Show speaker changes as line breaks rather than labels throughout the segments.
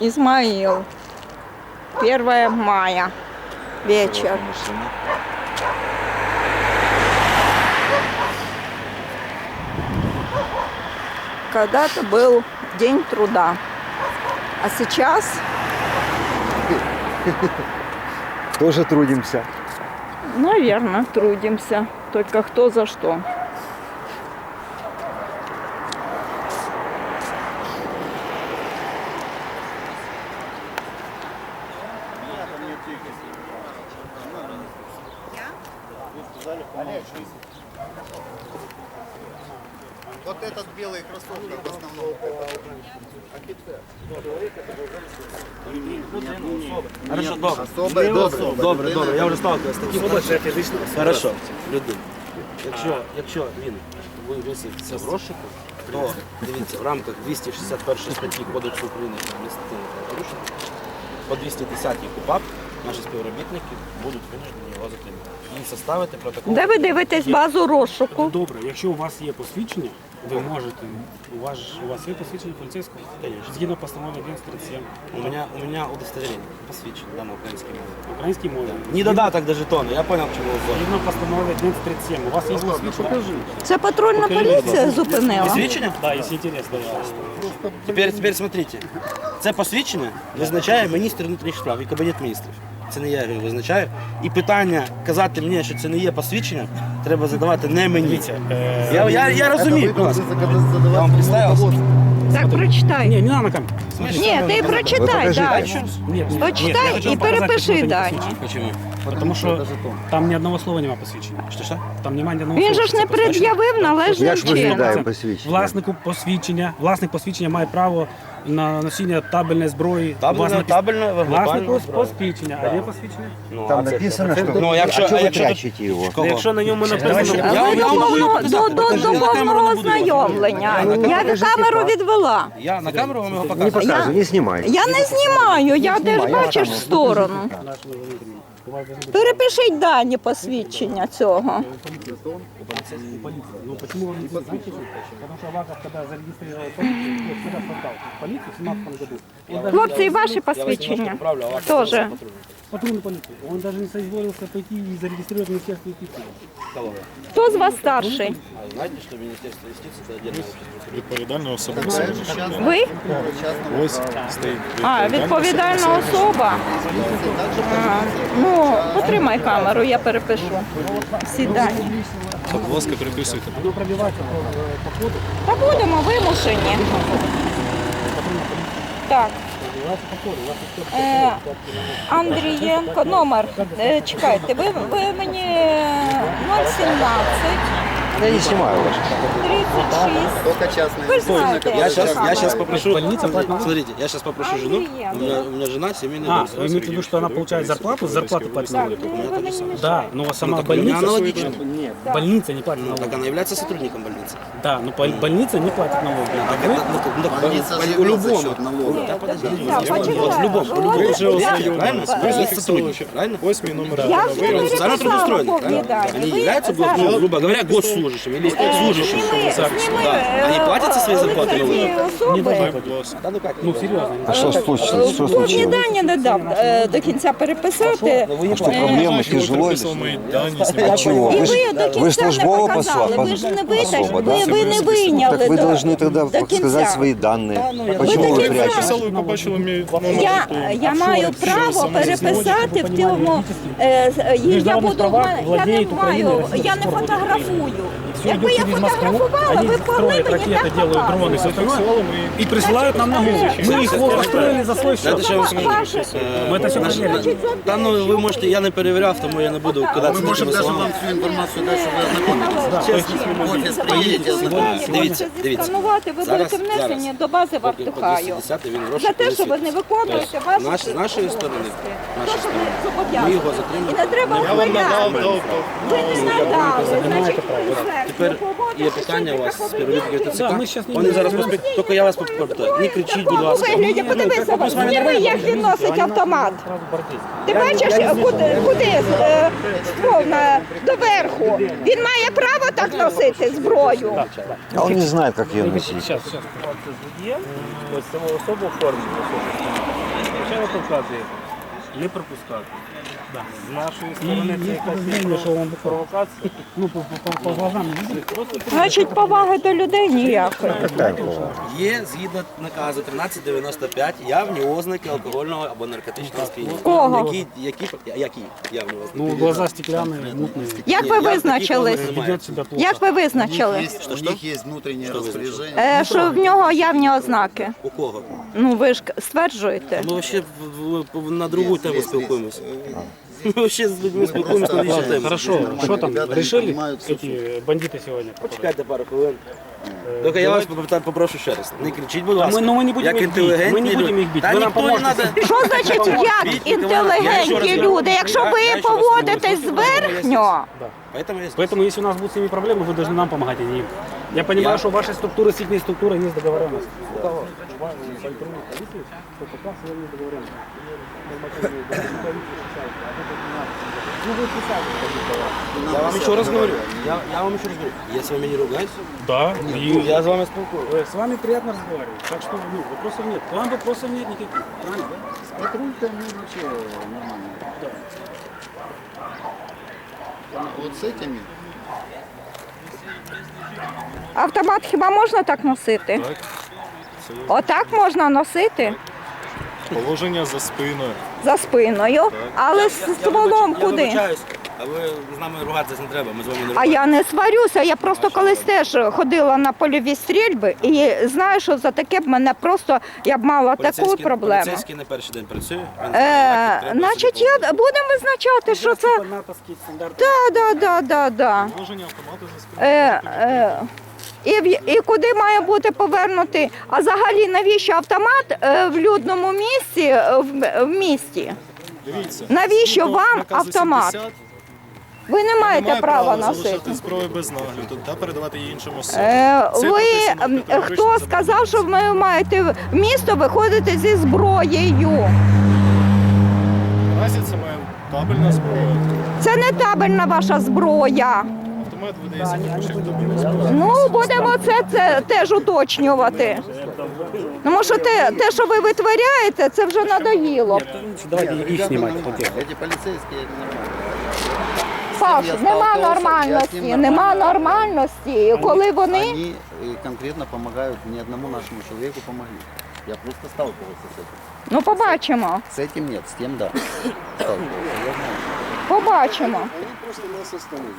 Измаил. 1 мая. Вечер. Когда-то был день труда. А сейчас
Тоже трудимся.
Наверное, трудимся. Только кто за что.
Вот этот белый кроссовка в основном.
Хорошо, добре.
Особе, добре.
Добре, добре, я вже сталкивався з таким. Хорошо, людина. Якщо, якщо він ви- висвітиться в розшуку, то дивіться, в рамках 261 статті Кодексу України про адміністративне правопорушення по 210 КУПАП наші співробітники будуть винуждені його затримати. І составити протокол.
Де ви дивитесь базу розшуку?
Добре, якщо у вас є посвідчення, ви можете. У вас, у вас є посвідчення поліцейського?
Конечно.
Згідно постанови 1137
У мене, у мене удостоверение, посвідчення, да, на українській мові.
українській мові.
Не додаток до жетона, я понял, чому говорите.
Згідно постанови 1137. У вас є посвідчення?
Це патрульна поліція зупинила.
Посвідчення?
Да, якщо інтересно. да.
Тепер, тепер смотрите. Це посвідчення визначає міністр внутрішніх справ і кабінет міністрів. Це не я його визначаю. І питання казати мені, що це не є посвідчення, треба задавати не мені.
Е,
Я, я, я розумію, будь ласка. Я вам представився?
Так, прочитай.
Ні, не на камеру.
Ні, ти прочитай далі.
Ні,
Почитай
хочу
і
вам показати,
перепиши
що це не
дані.
посвідчення.
Почему?
Тому що там ні одного слова немає посвідчення.
Що що?
Там немає ні одного
Він
слова,
же ж не
посвідчення.
пред'явив належним
Як ж виглядає
чином.
посвідчення?
Власнику посвідчення, власник посвідчення має право на носіння табельної зброї.
Табельне-
Власник-
табельне, вогнепальне
Власнику
зброя.
посвідчення, а є посвідчення?
Ну,
Там
а це
написано.
Ну, якщо,
а чого
а
ви
якщо
прячете його?
Кого?
Якщо на ньому написано
Я-
До
я можу
до,
показати,
до
не буду його
ознайомлення. Я камеру відвела.
Я на камеру вам його
Не
покажу.
не знімай.
Я не знімаю, я теж бачиш в сторону. Перепишіть дані посвідчення цього.
Ну почему вы не знаете? Потому что Аваков, когда зарегистрировал полицию, ну, когда создал полицию в 17 году, он даже
Хлопці, і ваші посвідчення теж.
патрульную полицию, он даже не соизволился пойти и зарегистрировать Министерство юстиции.
Хто з вас старший?
А знаете, что Министерство юстиции это отдельная
Відповідальна особа.
Ви?
Ось стоїть.
А, відповідальна особа. Ага. Ну, потримай камеру, я перепишу всі дані.
Будь ласка, переписуйте.
Буду пробивати по, по ходу,
Та будемо вимушені. Так. Е, Андрієнко, номер. Е, Чекайте, ви, ви мені 017
Я не знімаю вас.
36.
Только частные.
Ви ж знаєте.
Я сейчас, я сейчас
камеру.
попрошу,
Больница платит налог?
смотрите, я сейчас попрошу жену, у меня, у меня жена семейный
А,
дом.
вы имеете в виду, что она получает зарплату, с зарплаты платит налоги?
Ви, ви мені не
Да, но сама
так у меня
больница...
аналогично.
Нет, больница не платит
Ну,
налоги.
так она является сотрудником больницы.
Да, но пол- больница не платит налоги.
Так это, ну, так- ну, так
Больница
по-
живет
у
за
любому.
счет налогов.
Да, подожди.
Так, почекай.
Вот в любом, в любом.
Ви
Вы же
я-
узнаете, правильно? Вы же
Е,
сотрудники, правильно?
Ось мій номер.
Я вже
Вы официально
переписала
трудоустроены,
повні
правильно?
дані.
Они
Ви
являются,
зараз-
ну, грубо говоря, госслужащими или служащими.
Зніми, зніми,
Да.
е,
Они платят за свои зарплаты
лице цієї
налоги?
особи.
Да ну как?
Ну, серьезно.
А що случилось? Що
Повні
случилось?
дані не дав е, до кінця переписати.
Ну, вы не
Що
платите.
проблема тяжело?
Переписував мої дані,
А
знімав.
чого?
І
Ви ж,
ви до
ви ж
кінця не
службова
показали, ви ж не витаж,
особа, да?
ви, ви не вийняли
Так вы
до-
должны тогда
до кінця.
сказать свои данные. Почему
до
вы
кінця.
прячете?
Написали, ви побачили мій номер.
Я, я маю право переписати в цьому. е, з- і Я буду в мене- я не маю, я не фотографую. Якби я фотографувала, ви б могли мені
ракеты
так
делают дроны, все
показувати.
остальное, и присылают нам на голову. Мы их построили за свой счет.
Знаєте, що я вам скажу?
Ваше-
Мы это все
Наш-
проверили.
Та ну ви можете, я не перевіряв, тому я не буду кидати
Мы можем даже вам всю информацию дать, чтобы вы ознакомились. В офис приедете, ознакомитесь.
Дивіться, дивіться.
Сканувати, ви
Зараз,
будете внесені
зараз.
до бази
Поки по
Вартухаю.
210 він
За
розшук
те, що ви не
висвітлить.
виконуєте
Тобто,
ваші
наш- з нашої сторони,
То,
нашої
що ви
сторони,
зобов'язані.
ми його затримуємо.
І не треба
Я вам надав,
ухиляти.
дав,
Ви не надали, значить,
Тепер є питання у вас з співробітників ТЦК.
Да, ми щас не
Вони зараз поспі... Тільки я вас попрошу, не кричіть, будь ласка.
У вигляді, подивися, зніми, як він носить автомат. Ти бачиш, куди, куди е, ствол на, доверху? Він має право так носити зброю.
А он не знает, как ее носить.
Сейчас, сейчас. Ось саму особу оформлено. Спочатку показує, не пропускати. З нашої сторони це якась провокація. Ну, по, по, по, глазам
Значить, поваги до людей ніякої.
Є згідно наказу 1395 явні ознаки алкогольного або наркотичного сп'яніння.
Кого?
Які, які, які явні ознаки?
ну, глаза стеклянні, мутні.
Як ви
я таких
визначили?
ознак не маю.
Ведет себя плохо.
Як ви визначили?
есть, у них есть внутреннее распоряжение.
Е, що в нього явні ознаки?
У кого?
Ну ви ж стверджуєте.
Ми ще в- в- на другу тему спілкуємося. Ми ще з людьми спілкуємося на інші теми.
Хорошо, что там,
Ребята
решили
понимают суть.
эти бандиты сегодня?
Почекайте пару хвилин. Тільки я вас попитаю- попрошу ще раз. Не кричіть, будь ласка.
ми- ну, ми не будемо
Як
їх бити.
інтелігентні
Ми не будемо
люди.
їх бити.
Та
Ви нам
ніхто не
поможете.
треба.
Що значить як інтелігентні люди? Якщо ви поводитесь зверхньо,
Поэтому я
Поэтому, если у нас будут с ними проблемы, вы должны нам помогать, а не им. Я понимаю,
Я-
что ваши структуры с их структурой есть договоренность. У кого? У вас, у патрульной полиции, то пока с вами договоренность. Ну, вы писали.
Я вам еще раз говорю. Я, я вам еще раз говорю. Я с вами не ругаюсь.
Да,
Ну, я с вами спілкуюсь.
Э, С вами приятно разговаривать. Так что ну, вопросов нет. К вам вопросов нет никаких. Правильно, да?
Патруль-то они вообще нормально. Вот с этими
автомат хіба можна так носити?
Так.
Отак можна носити
Положення за спиною.
за спиною, але
Я
стволом куди?
вибачаюсь, а ви з нами ругатися не треба, ми з вами не
А
ругаємося.
я не сварюся, я просто колись теж ходила на польові стрільби і знаю, що за таке б мене просто я б мала таку
Поліцейський-
проблему.
Поліцейський не перший день працює. Він
Е,
знає, як треба
значить,
себе
я будемо визначати, що це.
Типа.
Да, да, да, да, да.
Положення автомату за спиною.
Е, е, і, в- і куди має бути повернутий? А взагалі навіщо автомат е, в людному місці е, в, в місті?
Дивіться.
Навіщо
згідно
вам
наказу
автомат?
70,
Ви не маєте
немає
права
залишати
носити.
зброю без нагляду та передавати її іншим особам.
Е,
Це
ви
прописано в
м,
категоричній
хто
забороні.
сказав, що ви маєте в місто виходити зі зброєю?
Наразі це має табельна зброя.
Це не табельна ваша зброя.
Автомат видається як табельна зброя.
Ну, будемо це, це теж уточнювати. Тому що те, те, що ви витворяєте, це вже надоїло.
Давайте их снимать. Вот тех.
эти полицейские это нормально.
Саш,
Я
нема
сталкивався, я з
нормальності,
ним
нема
нормально.
нормальності, коли вони.
Они э, конкретно помогают не одному нашему человеку помогли. Я просто сталкивался с этим.
Ну, побачимо,
С этим нет, с тем да. Сталкивался, я знаю.
побачимо.
Они просто нас остановили.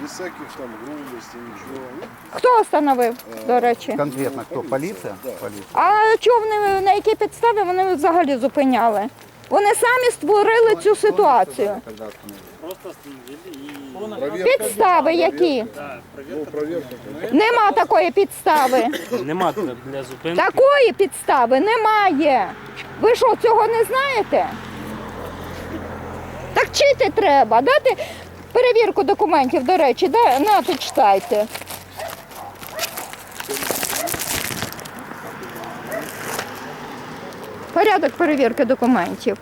Без всяких там грубостей, ничего. Ну,
Хто встановив, до речі?
Конкретно кто? Полиция? Полиция.
А чого вони на якій підставі вони взагалі зупиняли? Вони самі створили цю ситуацію.
Остановили?
Підстави які?
ну.
Нема такої підстави.
Нема для зупинки.
Такої підстави немає. Ви що, цього не знаєте? Так вчити треба. Дати перевірку документів, до речі, да? нате читайте. Порядок перевірки документів.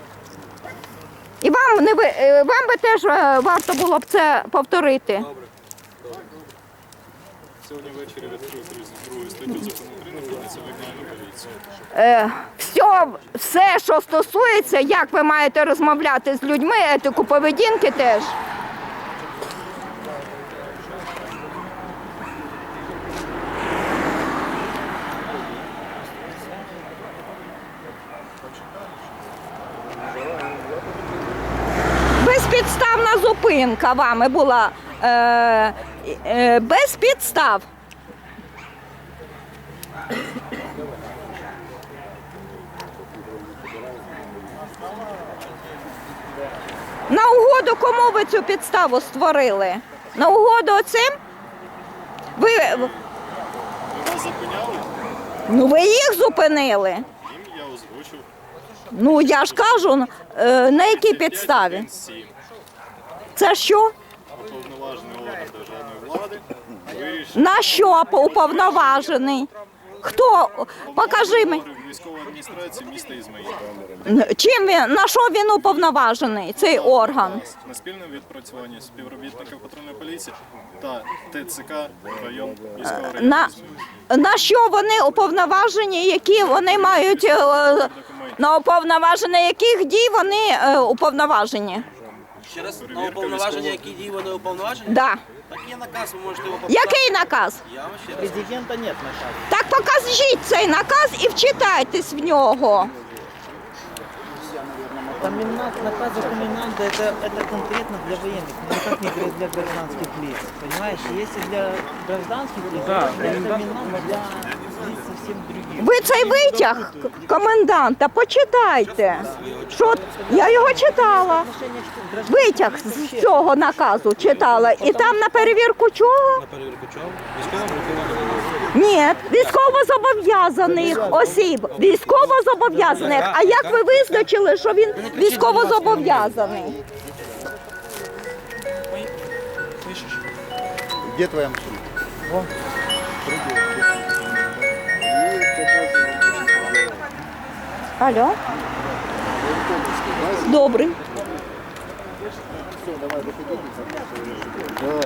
І вам не ви, е, вам би теж е, варто було б це повторити.
Сьогодні ввечері відкрив 32 статтю закону України про національну поліцію.
Е, все, все, що стосується, як ви маєте розмовляти з людьми, етику поведінки теж. Зупинка вами була. Е, е, без підстав. На угоду кому ви цю підставу створили? На угоду оцим? Ви,
Ви зупиняли?
ну, ви їх зупинили.
Їм я озвучив.
Ну я ж кажу, е, на якій підставі?
7.
Це що?
Уповноважений орган державної влади вирішив
На що уповноважений? Хто? Покажи мені.
говорю, військової адміністрації міста Ізмаїл.
Чим він на що він уповноважений, цей орган?
На спільному відпрацюванні співробітників патрульної поліції та ТЦК район військового району
На,
Ізмаїл.
на що вони уповноважені, які вони мають е, на уповноваження яких дій вони е, уповноважені?
Ще раз на
Перевірка
уповноваження,
військового.
які дії вони уповноважені?
Да.
Так є наказ, ви можете його показати.
Який наказ?
Я вам ще раз.
Президента нет наказа.
Так покажіть цей наказ і вчитайтесь в нього.
Комендант, наказ коменданта это, это конкретно для военных, но никак не для для гражданских лиц. Понимаешь, если для гражданских лиц,
Да,
то это
комендант.
комендант для лиц совсем других.
ви цей витяг коменданта почитайте. Що я його читала. Витяг з цього наказу читала. І там на перевірку чого?
На перевірку чого?
Ні, військовозобов'язаних осіб. Військовозобов'язаних. А як ви визначили, що він військовозобов'язаний?
Где твоя машина?
Алло? Добрий.